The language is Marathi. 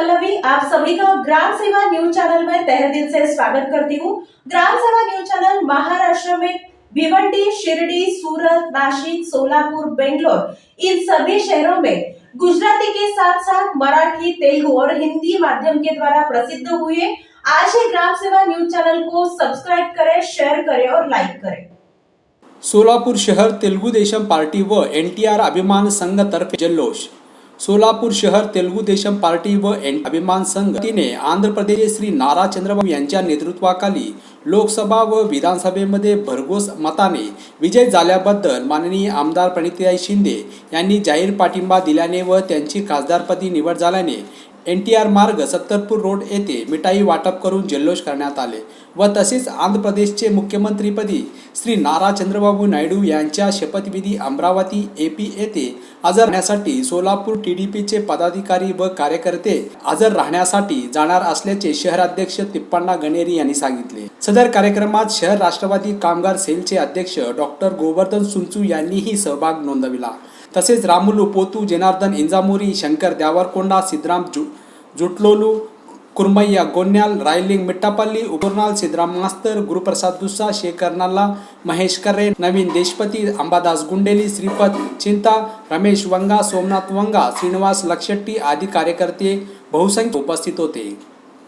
पल्लवी आप सभी का ग्राम सेवा न्यूज चैनल में तहे दिल से स्वागत करती हूँ। ग्राम सेवा न्यूज चैनल महाराष्ट्र में भिवंडी शिरडी सूरत नासिक सोलापुर बेंगलोर इन सभी शहरों में गुजराती के साथ साथ मराठी तेलुगु और हिंदी माध्यम के द्वारा प्रसिद्ध हुए आज ही ग्राम सेवा न्यूज चैनल को सब्सक्राइब करें शेयर करें और लाइक करें। सोलापूर शहर तेलुगु देशम पार्टी व एन टी आर अभिमान संघ तर्फे जल्लोष। सोलापूर शहर तेलुगू देशम पार्टी व अभिमान संघ. तिने आंध्र प्रदेश श्री नारा चंद्रबाबू यांच्या नेतृत्वाखाली लोकसभा व विधानसभेमध्ये भरघोस मताने विजय झाल्याबद्दल माननीय आमदार प्रणितीताई शिंदे यांनी जाहीर पाठिंबा दिल्याने व त्यांची खासदारपदी निवड झाल्याने एन टी आर मार्ग सत्तरपूर रोड येथे मिठाई वाटप करून जल्लोष करण्यात आले व तसेच आंध्र प्रदेशचे मुख्यमंत्रीपदी श्री नारा चंद्रबाबू नायडू यांच्या शपथविधी अमरावती एपी येथे हजर राहण्यासाठी सोलापूर टी डी पीचे पदाधिकारी व कार्यकर्ते हजर राहण्यासाठी जाणार असल्याचे शहराध्यक्ष तिप्पण्णा गणेरी यांनी सांगितले. सदर कार्यक्रमात शहर राष्ट्रवादी कामगार सेलचे अध्यक्ष डॉक्टर गोवर्धन सुंचू यांनीही सहभाग नोंदविला. तसेच रामुलू पोतू जनार्दन इंजामोरी शंकर द्यावरकोंडा सिद्धराम जु जुटलोलू कुर्मय्या गोन्याल रायलिंग मिट्टापल्ली उगुरनाल सिद्धराम मास्तर गुरुप्रसाद दुस्सा शेखर नल्ला महेश कर्रे नवीन देशपती अंबादास गुंडेली श्रीपद चिंता रमेश वंगा सोमनाथ वंगा श्रीनिवास लक्षट्टी आदी कार्यकर्ते बहुसंख्य उपस्थित होते